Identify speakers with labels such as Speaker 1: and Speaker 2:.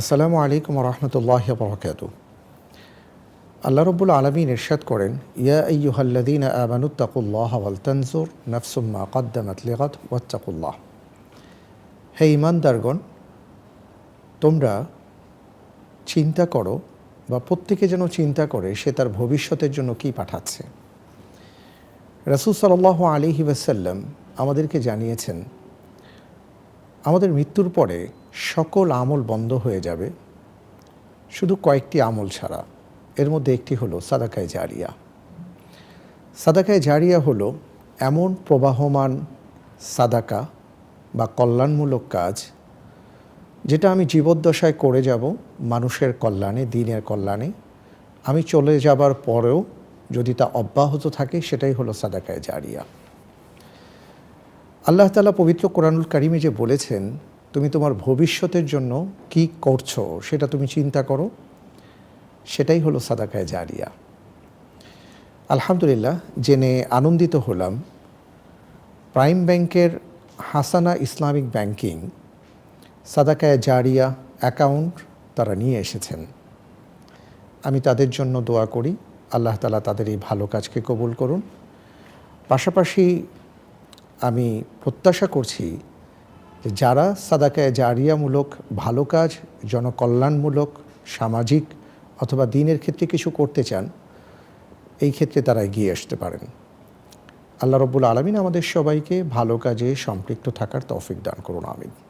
Speaker 1: আসসালামু আলাইকুম রহমতুল্লাহ বরকাত আল্লাহ রব্বুল আলমিন ইরশাদ করেন, ইয়া আইয়ুহাল্লাদিন আমানুত্তাকুল্লাহ ওয়াল তানজুর নাফসুম্মা কদ্দামাত লিগাত ওয়াত্তাকুল্লাহ। হে ইমানদারগণ তোমরা চিন্তা করো বা প্রত্যেকে যেন চিন্তা করে সে তার ভবিষ্যতের জন্য কি পাঠাচ্ছে। রাসুল সাল্লাহ আলিহি ওয়াসাল্লাম আমাদেরকে জানিয়েছেন, আমাদের মৃত্যুর পরে সকল আমল বন্ধ হয়ে যাবে। শুধু কয়েকটি আমল ছাড়া। এর মধ্যে একটি হলো সাদাকায় জারিয়া। সাদাকায় জারিয়া হলো এমন প্রবাহমান সাদাকা বা কল্যাণমূলক কাজ যেটা আমি জীবদ্দশায় করে যাব মানুষের কল্যাণে, দিনের কল্যাণে। আমি চলে যাবার পরেও যদি তা অব্যাহত থাকে, সেটাই হলো সাদাকায় জারিয়া। আল্লাহ তালা পবিত্র কোরআনুল কারিমে যে বলেছেন তুমি তোমার ভবিষ্যতের জন্য কি করছ সেটা তুমি চিন্তা করো। সেটাই হলো সাদাকায় জারিয়া। আলহামদুলিল্লাহ, জেনে আনন্দিত হলাম। প্রাইম ব্যাংকের হাসানা ইসলামিক ব্যাংকিং সাদাকায় জারিয়া অ্যাকাউন্ট তারা নিয়ে এসেছেন। আমি তাদের জন্য দোয়া করি, আল্লাহ তালা তাদের এই ভালো কাজকে কবুল করুন। পাশাপাশি আমি প্রত্যাশা করছি যারা সাদাকায় জারিয়ামূলক ভালো কাজ, জনকল্যাণমূলক, সামাজিক অথবা দিনের ক্ষেত্রে কিছু করতে চান, এই ক্ষেত্রে তারা এগিয়ে আসতে পারেন। আল্লাহ রব্বুল আলমিন আমাদের সবাইকে ভালো কাজে সম্পৃক্ত থাকার তৌফিক দান করুন, আমিন।